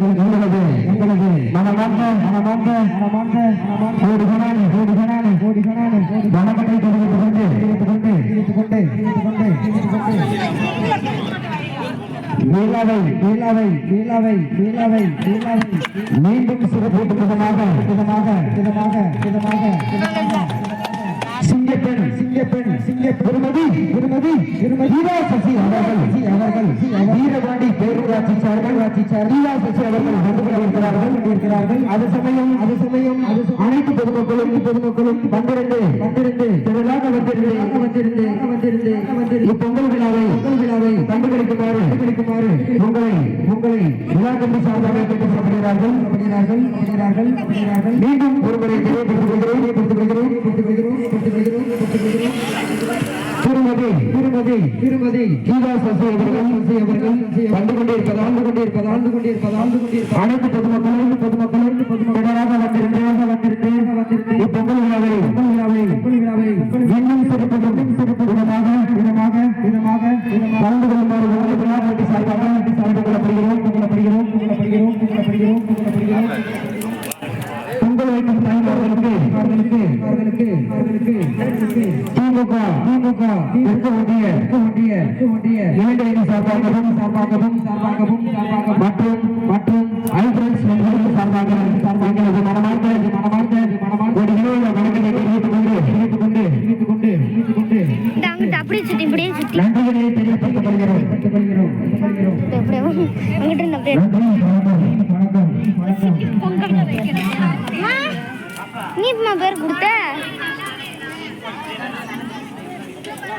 உங்களது உங்களது மனமார்ந்த மனமார்ந்த மனமார்ந்த. கோடி கணானு கோடி கணானு கோடி கணானு வணக்கத்தை தெரிவித்துக் கொண்டு கொண்டு கொண்டு. நீலாவை நீலாவை நீலாவை நீலாவை நீலாவை மீண்டும் சிறப்பு விதமாக விதமாக விதமாக விதமாக. திருமதி திருமதி ஈரா சசி அவர்கள். அவர்கள். வீரபாண்டி பேரூராட்சி சார்கள் ஆட்சி சார் ஈரா சசி அவர்கள் வந்து கொண்டிருக்கிறார்கள். இருக்கிறார்கள் அது சமயம் அது சமயம். அது அனைத்து பொதுமக்களும் பொதுமக்களும் வந்திருந்து வந்திருந்து திரளாக வந்திருந்து வந்திருந்து. வந்திருந்து வந்திருந்து. இப்பொங்கல் விழாவை பொங்கல் விழாவை கண்டுகளிக்குமாறு கண்டுகளிக்குமாறு உங்களை உங்களை விழா கம்பி சார்பாக படுகிறார்கள் படுகிறார்கள் மீண்டும் ஒருமுறை தெரியப்படுத்திக் கொள்கிறோம் தெரியப்படுத்திக் கொள்கிறோம் தெரியப்படுத்திக் கொள்கிறோம் தெரியப்படுத்திக் கொள்கிறோம் திருமதி திருமதி கீதா சசி அவர்கள் சசி அவர்கள் வந்து கொண்டிருப்பது ஆண்டு கொண்டிருப்பது ஆண்டு கொண்டிருப்பது ஆண்டு கொண்டிருப்பது. அனைத்து பொதுமக்களும் பொதுமக்களும் பொதுமக்களாக வந்திருந்து வந்திருந்து வந்திருந்து இப்பொங்கல் விழாவை பொங்கல் விழாவை பொங்கல் விழாவை இன்னும் சிறப்பு சிறப்பு விதமாக விதமாக விதமாக கலந்து கொள்ளுமாறு உங்களை விழா கமிட்டி சார்பாக சார்ந்து கொள்ளப்படுகிறோம் கொள்ளப்படுகிறோம் கொள்ளப்படுகிறோம் கொள்ளப்படுகிறோம் கொள்ளப்படுகிறோம். பொங்கல் வைக்கும் தாய்மார்களுக்கு அவர்களுக்கு அவர்களுக்கு அவர்களுக்கு திமுக திமுக இருக்க வேண்டிய இருக்க வேண்டிய இருக்க வேண்டிய. இளைஞரணி சார்பாகவும் சார்பாகவும் சார்பாகவும் சார்பாகவும். மற்றும் மற்றும் ஐபிரன்ஸ் நண்பர்கள் சார்பாக சார்பாக எங்களது மனமார்ந்த மனமார்ந்த மனமார்ந்த. ஒரு இணைய வணக்கத்தை தெரிவித்துக் கொண்டு தெரிவித்துக் கொண்டு தெரிவித்துக் கொண்டு தெரிவித்துக் கொண்டு இந்த அங்கிட்டு அப்படியே சுத்தி இப்படியே சுத்தி. நன்றிகளை தெரியப்படுத்தப்படுகிறோம் படுத்தப்படுகிறோம் படுத்தப்படுகிறோம் அப்படியே அங்கிட்டு இருந்து அப்படியே. நன்றி வணக்கம் வணக்கம் வணக்கம். அம்மா, நீ பேர் கொடுத்த?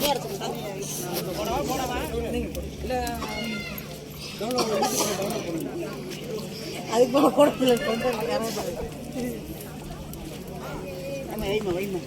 பாடல் பாடுறா கொலை மாட்டுடா அதுக்கு போல வைமா வைமா